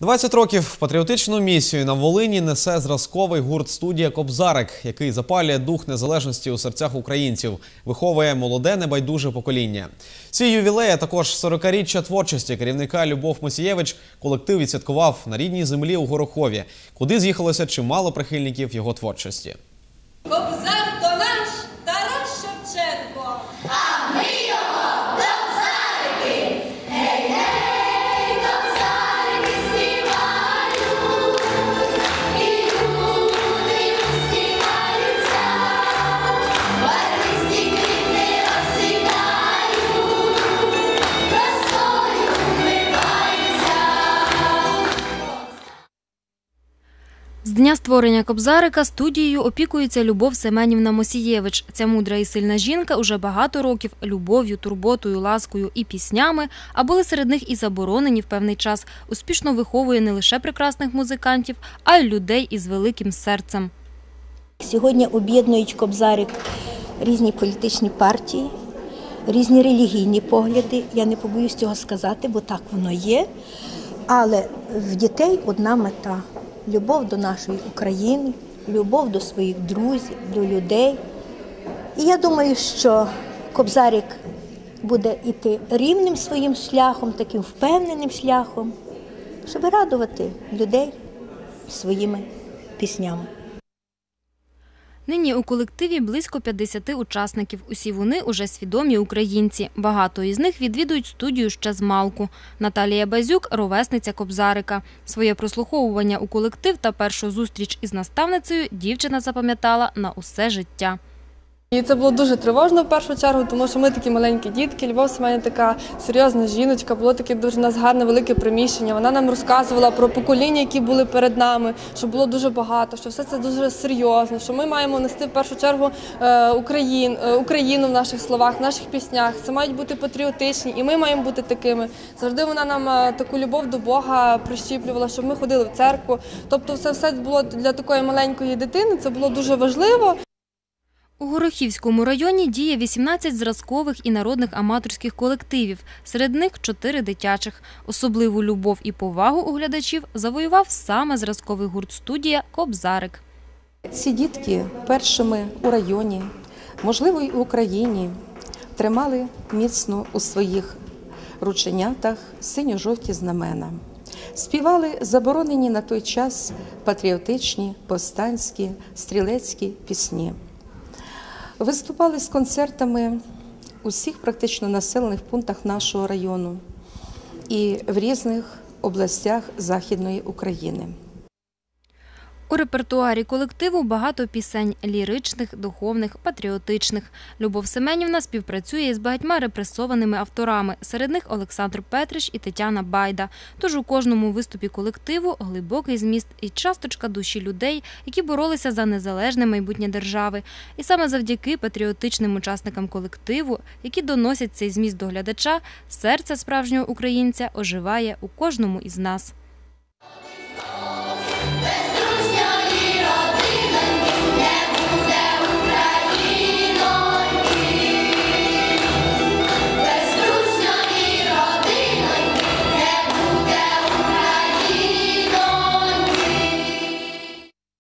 20 років патріотичну місію на Волині несе зразковий гурт студія Кобзарик, який запалює дух незалежності у серцях українців, виховує молоде небайдуже покоління. Ці ювілеї, також 40-річчя творчості керівника Любов Мосієвич колектив відсвяткував на рідній землі у Горохові, куди з'їхалося чимало прихильників його творчості. Дня створення Кобзарика студією опікується Любов Семенівна Мосієвич. Ця мудра і сильна жінка уже багато років любов'ю, турботою, ласкою і піснями, а були серед них і заборонені в певний час, успішно виховує не лише прекрасних музикантів, а й людей із великим серцем. Сьогодні об'єднують Кобзарик різні політичні партії, різні релігійні погляди. Я не побоюсь цього сказати, бо так воно є. Але в дітей одна мета любов до нашої України, любов до своїх друзів, до людей. І я думаю, що Кобзарік буде йти рівним своїм шляхом, таким впевненим шляхом, щоб радувати людей своїми піснями. Нині у колективі близько 50 учасників. Усі вони уже свідомі українці. Багато із них відвідують студію ще з малку. Наталія Базюк – ровесниця Кобзарика. Своє прослуховування у колектив та першу зустріч із наставницею дівчина запам'ятала на усе життя. І це було дуже тривожно в першу чергу, тому що ми такі маленькі дітки. Любов Семенівна така серйозна жіночка, було таке дуже нас гарне велике приміщення. Вона нам розказувала про покоління, які були перед нами, що було дуже багато, що все це дуже серйозно, що ми маємо нести в першу чергу е, Україн, е, Україну в наших словах, в наших піснях. Це мають бути патріотичні, і ми маємо бути такими. Завжди вона нам е, таку любов до Бога прищіплювала, щоб ми ходили в церкву. Тобто, це все було для такої маленької дитини. Це було дуже важливо. У Горохівському районі діє 18 зразкових і народних аматорських колективів, серед них 4 дитячих. Особливу любов і повагу у глядачів завоював саме зразковий гурт студія Кобзарик. Ці дітки першими у районі, можливо, й в Україні, тримали міцно у своїх рученятах синьо-жовті знамена. Співали заборонені на той час патріотичні, повстанські, стрілецькі пісні. Виступали з концертами у всіх практично населених пунктах нашого району і в різних областях Західної України. У репертуарі колективу багато пісень ліричних, духовних, патріотичних. Любов Семенівна співпрацює із багатьма репресованими авторами. Серед них Олександр Петрич і Тетяна Байда. Тож у кожному виступі колективу глибокий зміст і часточка душі людей, які боролися за незалежне майбутнє держави. І саме завдяки патріотичним учасникам колективу, які доносять цей зміст до глядача, серце справжнього українця оживає у кожному із нас.